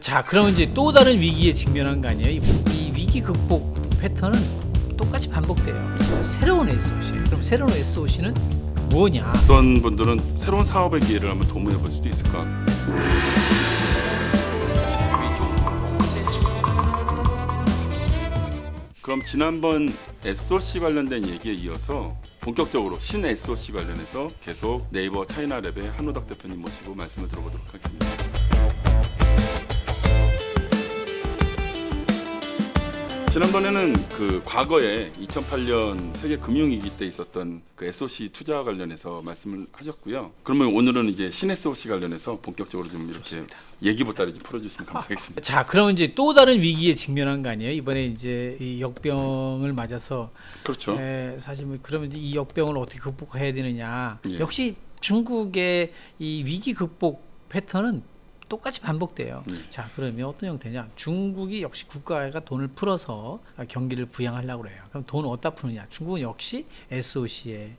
자, 그러면 이제 또 다른 위기에 직면한 거 아니에요? 이, 이 위기 극복 패턴은 똑같이 반복돼요. 새로운 SOC. 그럼 새로운 SOC는 뭐냐? 어떤 분들은 새로운 사업의 기회를 한번 도모해 볼 수도 있을까? 그럼 지난번 SOC 관련된 얘기에 이어서 본격적으로 신 SOC 관련해서 계속 네이버 차이나랩의 한우덕 대표님 모시고 말씀을 들어보도록 하겠습니다. 지난번에는 그 과거에 2008년 세계 금융위기 때 있었던 그 SOC 투자 관련해서 말씀을 하셨고요. 그러면 오늘은 이제 신 SOC 관련해서 본격적으로 좀 이렇게 좋습니다. 얘기 보따리 좀 풀어주시면 감사하겠습니다. 자, 그러면 이제 또 다른 위기에 직면한 거 아니에요? 이번에 이제 이 역병을 맞아서 그렇죠. 에, 사실 뭐 그러면 이제 이 역병을 어떻게 극복해야 되느냐? 예. 역시 중국의 이 위기 극복 패턴은 똑같이 반복돼요. 예. 자, 그러면 어떤 형태냐? 중국이 역시 국가가 돈을 풀어서 경기를 부양하려고 그래요. 그럼 돈을 어디다 푸느냐? 중국은 역시 SOC에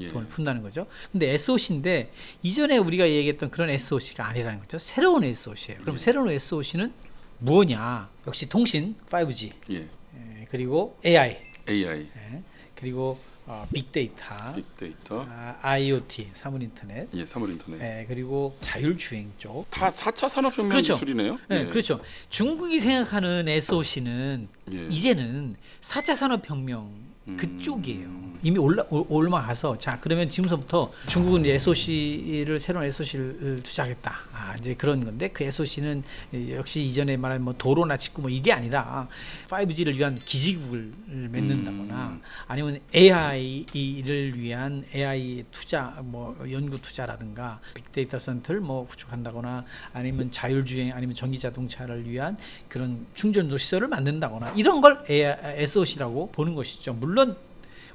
예. 돈을 푼다는 거죠. 근데 SOC인데 이전에 우리가 얘기했던 그런 SOC가 아니라는 거죠. 새로운 SOC예요. 그럼 예. 새로운 SOC는 뭐냐? 역시 통신 5G 예. 에, 그리고 AI AI, 예, 그리고 어, 빅데이터, 빅데이터, 아, IoT 사물 인터넷, 예, 사물 인터넷. 예, 그리고 자율주행 쪽. 다 4차 산업혁명 그렇죠. 기술이네요. 예, 그렇죠. 중국이 생각하는 SOC는 예. 이제는 4차 산업혁명 음. 그쪽이에요. 이미 올라 올- 올라가서 자 그러면 지금서부터 중국은 이제 SOC를 새로운 SOC를 투자하겠다. 아 이제 그런 건데 그 SOC는 역시 이전에 말한 뭐 도로나 직구 뭐 이게 아니라 5G를 위한 기지국을 맺는다거나 음. 아니면 AI 를 위한 AI 투자 뭐 연구 투자라든가 빅데이터 센터를 뭐 구축한다거나 아니면 자율주행 아니면 전기 자동차를 위한 그런 충전소 시설을 만든다거나 이런 걸 SOC라고 보는 것이죠. 물론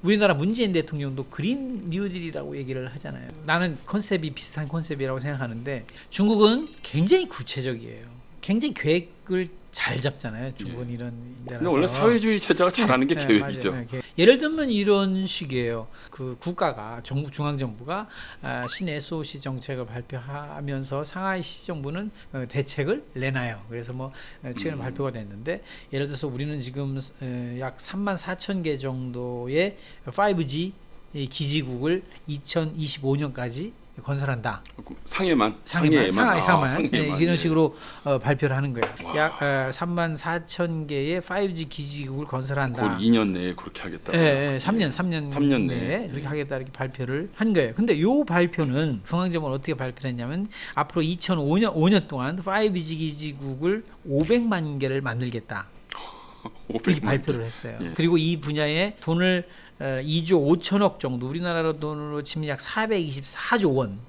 우리나라 문재인 대통령도 그린 뉴딜이라고 얘기를 하잖아요. 나는 컨셉이 비슷한 컨셉이라고 생각하는데 중국은 굉장히 구체적이에요. 굉장히 계획을 잘 잡잖아요. 중국은 이런 데라서. 원래 사회주의 체제가 잘하는 게 네, 계획이죠. 맞아요. 네, 계획. 예를 들면 이런 식이에요. 그 국가가 정부 중앙 정부가 아, 신 SOC 정책을 발표하면서 상하이 시 정부는 어, 대책을 내놔요. 그래서 뭐 어, 최근에 음. 발표가 됐는데 예를 들어서 우리는 지금 어, 약 3만 4천 개 정도의 5G 이 기지국을 2025년까지 건설한다. 상해만, 상해만, 상하이 아, 상만 상해만. 네, 이런 예. 식으로 어, 발표를 하는 거예요. 와. 약 어, 3만 4천 개의 5G 기지국을 건설한다. 곧 2년 내에 그렇게 하겠다. 예, 예, 3년, 3년, 삼년 내에 내에. 이렇게 하겠다 이렇게 발표를 한 거예요. 근데 요 발표는 중앙정부는 어떻게 발표를 했냐면 앞으로 2005년 5년 동안 5G 기지국을 500만 개를 만들겠다. 이렇게 500만 발표를 했어요. 예. 그리고 이 분야에 돈을 어, 2조 5천억 정도 우리나라 돈으로 치면 약 424조 원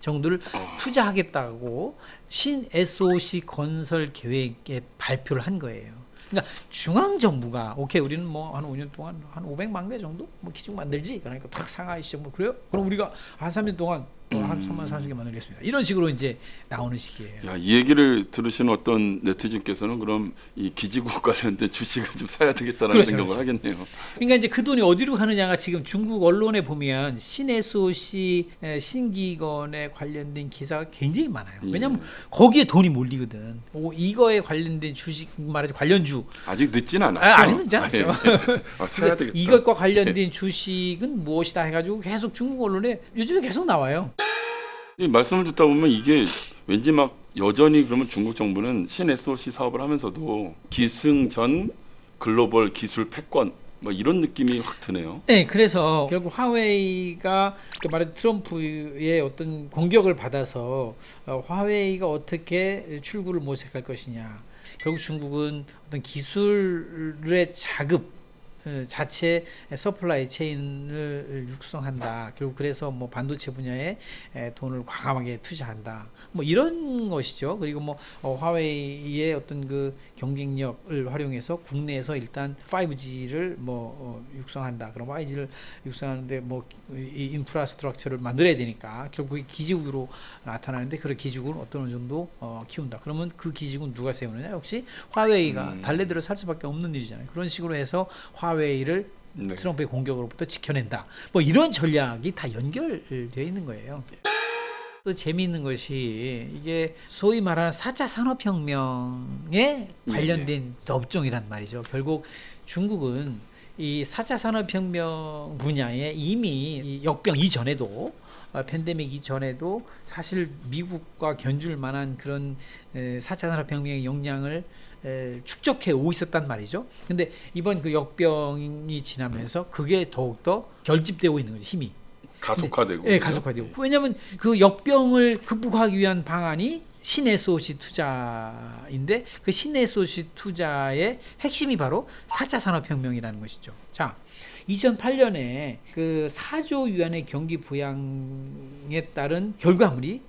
정도를 어. 투자하겠다고 신 SOC 건설 계획에 발표를 한 거예요. 그러니까 중앙 정부가 오케이 우리는 뭐 한 5년 동안 한 500만 개 정도 뭐 기준 만들지 그러니까 탁 상하이 시정 뭐 그래요? 그럼 우리가 한 3년 동안 어. 3만 40개 만들겠습니다. 이런 식으로 이제 나오는 식이에요. 야, 이 얘기를 들으시는 어떤 네티즌께서는 그럼 이 기지국 관련된 주식을 좀 사야 되겠다는 그렇죠, 생각을 하겠네요. 그러니까 이제 그 돈이 어디로 가느냐가 지금 중국 언론에 보면 에, 신기건에 관련된 기사가 굉장히 많아요. 예. 왜냐하면 거기에 돈이 몰리거든. 오, 이거에 관련된 주식 말하자면 관련주 아직 늦진 않았죠. 아, 아직 늦지 않았죠. 예, 예. 아, 사야 되겠다. 이것과 관련된 주식은 무엇이다 해가지고 계속 중국 언론에 요즘에 계속 나와요. 이 말씀을 듣다 보면 이게 왠지 막 여전히 그러면 중국 정부는 신 SOC 사업을 하면서도 기승전 글로벌 기술 패권 뭐 이런 느낌이 확 드네요. 네, 그래서 결국 화웨이가 그 말해 트럼프의 어떤 공격을 받아서 어, 화웨이가 어떻게 출구를 모색할 것이냐. 결국 중국은 어떤 기술의 자급 어, 자체 서플라이 체인을 육성한다. 결국 그래서 뭐 반도체 분야에 에, 돈을 과감하게 투자한다. 뭐 이런 것이죠. 그리고 뭐 어, 화웨이의 어떤 그 경쟁력을 활용해서 국내에서 일단 5G를 뭐 어, 육성한다. 그럼 5G를 육성하는데 뭐 이 인프라스트럭처를 만들어야 되니까 결국 이 기지국으로 나타나는데 그 기지국을 어떤 정도 어, 키운다. 그러면 그 기지국은 누가 세우느냐? 역시 화웨이가 음. 달래들어 살 수밖에 없는 일이잖아요. 그런 식으로 해서 화 웨이를 네. 트럼프의 공격으로부터 지켜낸다. 뭐 이런 전략이 다 연결되어 있는 거예요. 또 재미있는 것이 이게 소위 말하는 4차 산업혁명에 관련된 업종이란 말이죠. 결국 중국은 이 4차 산업혁명 분야에 이미 이 역병 이전에도 어, 팬데믹 이전에도 사실 미국과 견줄 만한 그런 에, 4차 산업혁명의 역량을 에, 축적해 오고 있었단 말이죠. 근데 이번 그 역병이 지나면서 그게 더욱더 결집되고 있는 거죠, 힘이. 가속화되고. 예, 가속화되고. 왜냐하면 그 역병을 극복하기 위한 방안이 신에소시 투자인데 그 신에소시 투자의 핵심이 바로 4차 산업혁명이라는 것이죠. 자, 2008년에 그 4조 위안의 경기 부양에 따른 결과물이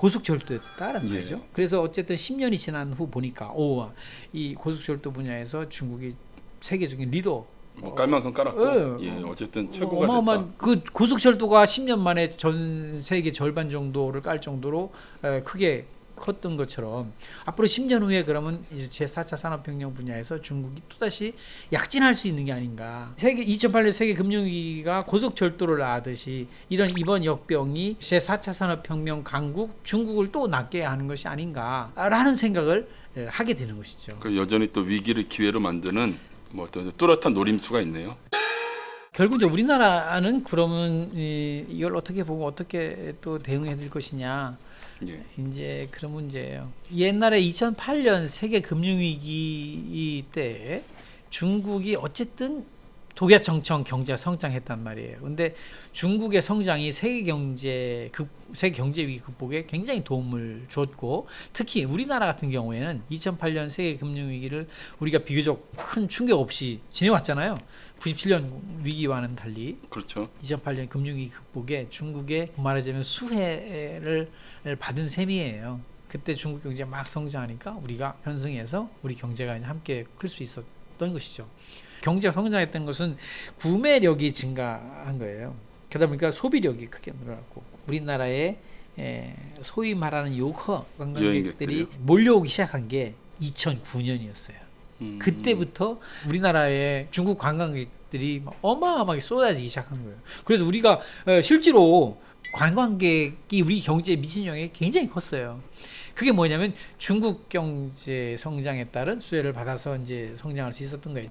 고속철도였다라는 예. 거죠. 그래서 어쨌든 10년이 지난 후 보니까 오, 이 고속철도 분야에서 중국이 세계적인 리더 뭐 깔만 큼 깔았고. 예. 예, 어쨌든 최고가 어마어마한 그 고속철도가 10년 만에 전 세계 절반 정도를 깔 정도로 에, 크게 컸던 것처럼 앞으로 10년 후에 그러면 이제 제 4차 산업혁명 분야에서 중국이 또다시 약진할 수 있는 게 아닌가. 세계 2008년 세계 금융위기가 고속철도를 낳듯이 이런 이번 역병이 제 4차 산업혁명 강국 중국을 또 낳게 하는 것이 아닌가라는 생각을 에, 하게 되는 것이죠. 그 여전히 또 위기를 기회로 만드는 뭐 어떤 뚜렷한 노림수가 있네요. 결국 이제 우리나라는 그러면 이, 이걸 어떻게 보고 어떻게 또 대응해야 될 것이냐 예. 이제 그런 문제예요. 옛날에 2008년 세계 금융위기 때 중국이 어쨌든 독야청청 경제가 성장했단 말이에요. 근데 중국의 성장이 세계 경제 극 세계 경제 위기 극복에 굉장히 도움을 줬고 특히 우리나라 같은 경우에는 2008년 세계 금융 위기를 우리가 비교적 큰 충격 없이 지내왔잖아요. 97년 위기와는 달리 그렇죠. 2008년 금융 위기 극복에 중국의 말하자면 수혜를 받은 셈이에요. 그때 중국 경제가 막 성장하니까 우리가 현승해서 우리 경제가 함께 클 수 있었던 것이죠. 경제가 성장했던 것은 구매력이 증가한 거예요. 그러다 보니까 소비력이 크게 늘어났고 우리나라에 에, 소위 말하는 요커 관광객들이? 몰려오기 시작한 게 2009년이었어요. 음. 그때부터 우리나라의 중국 관광객들이 막 어마어마하게 쏟아지기 시작한 거예요. 그래서 우리가 어, 실제로 관광객이 우리 경제에 미친 영향이 굉장히 컸어요. 그게 뭐냐면 중국 경제 성장에 따른 수혜를 받아서 이제 성장할 수 있었던 거예요.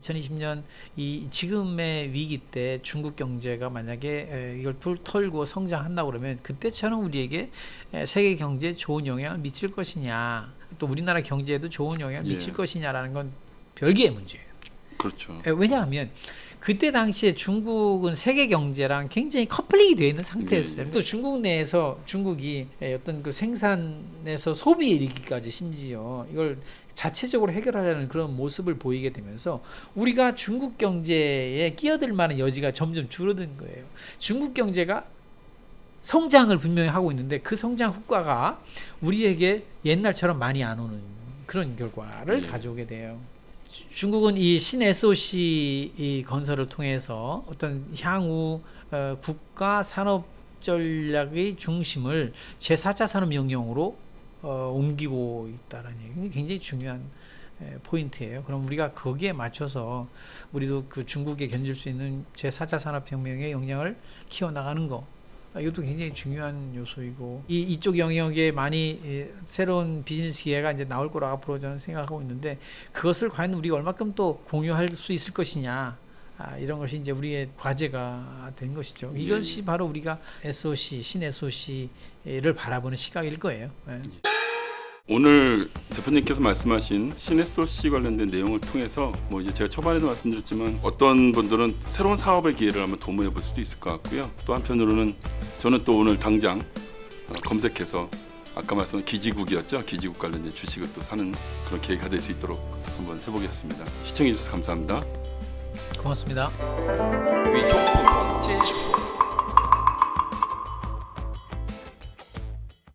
2020년 이 지금의 위기 때 중국 경제가 만약에 에, 이걸 툴 털고 성장한다 그러면 그때처럼 우리에게 에, 세계 경제에 좋은 영향을 미칠 것이냐 또 우리나라 경제에도 좋은 영향을 예. 미칠 것이냐라는 건 별개의 문제예요. 그렇죠. 에, 왜냐하면 그때 당시에 중국은 세계 경제랑 굉장히 커플링이 되어 있는 상태였어요. 예, 예. 또 중국 내에서 중국이 에, 어떤 그 생산에서 소비에 이르기까지 심지어 이걸 자체적으로 해결하려는 그런 모습을 보이게 되면서 우리가 중국 경제에 끼어들 만한 여지가 점점 줄어든 거예요. 중국 경제가 성장을 분명히 하고 있는데 그 성장 효과가 우리에게 옛날처럼 많이 안 오는 그런 결과를 예. 가져오게 돼요. 주- 중국은 이 신SOC 이 건설을 통해서 어떤 향후 어, 국가 산업 전략의 중심을 제4차 산업 영역으로 어, 옮기고 있다는 얘기 굉장히 중요한 에, 포인트예요. 그럼 우리가 거기에 맞춰서 우리도 그 중국에 견딜 수 있는 제4차 산업혁명의 역량을 키워나가는 거 아, 이것도 굉장히 중요한 요소이고 이 이쪽 영역에 많이 예, 새로운 비즈니스 기회가 이제 나올 거라 앞으로 저는 생각하고 있는데 그것을 과연 우리가 얼마큼 또 공유할 수 있을 것이냐 아, 이런 것이 이제 우리의 과제가 된 것이죠. 예. 이것이 바로 우리가 SOC 신 SOC를 바라보는 시각일 거예요. 예. 오늘 대표님께서 말씀하신 시네소시 관련된 내용을 통해서 뭐 이제 제가 초반에도 말씀드렸지만 어떤 분들은 새로운 사업의 기회를 한번 도모해 볼 수도 있을 것 같고요. 또 한편으로는 저는 또 오늘 당장 어, 검색해서 아까 말씀한 기지국이었죠. 기지국 관련된 주식을 또 사는 그런 계기가 될 수 있도록 한번 해보겠습니다. 시청해 주셔서 감사합니다. 고맙습니다. 위촉 제일 쉽소.